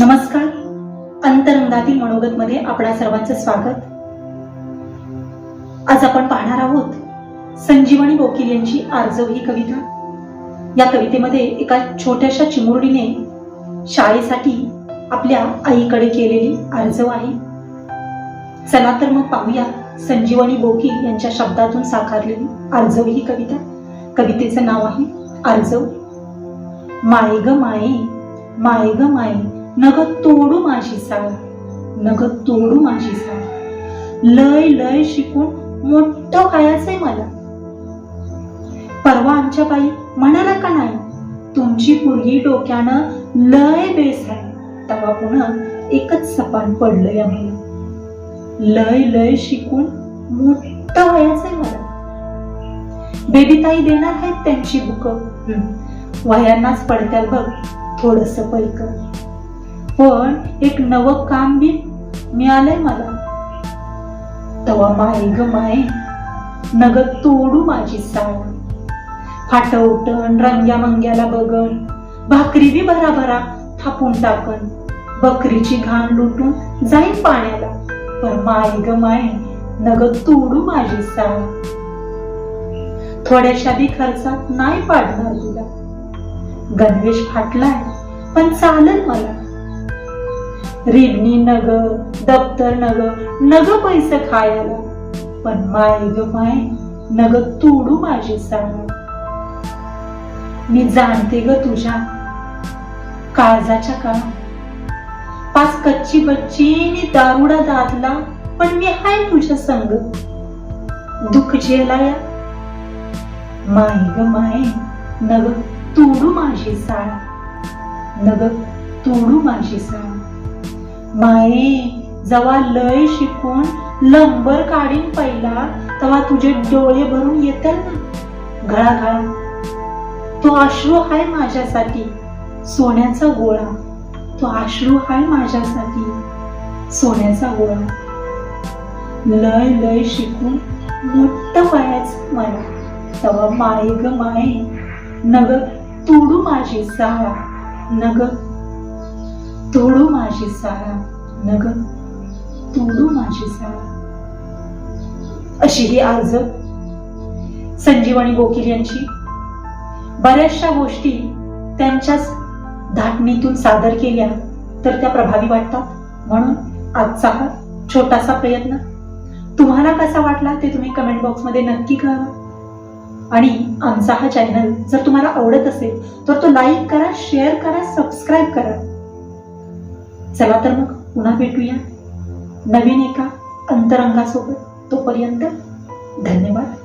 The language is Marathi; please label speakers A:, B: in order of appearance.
A: नमस्कार. अंतरंगातील मनोगत मध्ये आपणा सर्वांचं स्वागत. आज आपण पाहणार आहोत संजीवनी बोकील यांची आर्जव ही कविता. या कवितेमध्ये एका छोट्याशा चिमुरडीने शाळेसाठी आपल्या आईकडे केलेली आर्जव आहे. चला तर मग पाहूया संजीवनी बोकील यांच्या शब्दातून साकारलेली आर्जव ही कविता. कवितेचं नाव आहे आर्जव. माय ग माये माय ग माये नग तोडू माझी साळ. नग तोडू माझी साळ. लय लय शिकून मोठं व्हायचंय मला. परवा आमच्या बाई म्हणाला का नाही तुमची पोरगी डोक्यानं लय बेस आहे. तेव्हा पुन्हा एकच सपान पडलंय आम्हाला. लय लय शिकून मोठं व्हायचंय मला. बेबीताई देणार आहेत त्यांची बुक. वयांनाच पडत्याल बघ थोडस पैक. पण एक नवं काम बी मिळालंय मला. तवा माय ग माय नग तोडू माझी साळ फाटवटण रंग्या मंग्याला बघण भाकरी बी भराभरा थापून टाकण बकरीची घाण लुटून जाईन पाण्याला. पण माय ग माय नग तोडू माझी साळ थोड्याशा बी खर्चात नाही पाडणार तुला. गणवेश फाटलाय पण चालल मला. रिबणी नग दप्तर नग नग पैसे खायला. पण माय ग माय नग तोडू माझी सांग. मी जाणते ग तुझ्या काळजाच्या का पाच कच्ची बच्ची मी दारुडा दादला पण मी हाय तुझ्या संग. दुःख झेलाया. माय ग माय नग तोडू माझी साळ नग तोडू माझी साळ माये जवा लय शिकून लंबर काढीन पहिला तेव्हा तुझे डोळे भरून येतील ना? घळा घळा तो अश्रू हाय माझ्यासाठी सोन्याचा गोळा. तो अश्रू हाय माझ्यासाठी सोन्याचा गोळा. लय लय शिकून मोठं वयाच मला. तवा माय ग माय नग तुडू माझी साळा नग तोडू माझी सारा नग तोडू माझी सारा. अशी ही अर्ज संजीवनी गोकिल यांची. बऱ्याचशा गोष्टी त्यांच्याच धाटणीतून सादर केल्या तर त्या प्रभावी वाटतात. म्हणून आजचा हा छोटासा प्रयत्न. तुम्हाला कसा वाटला ते तुम्ही कमेंट बॉक्समध्ये नक्की कळवा. आणि आमचा हा चॅनल जर तुम्हाला आवडत असेल तर तो लाईक करा शेअर करा सबस्क्राईब करा. चला तर मग पुन्हा भेटूया. नवीन एका अंतरंगासोबत तोपर्यंत धन्यवाद.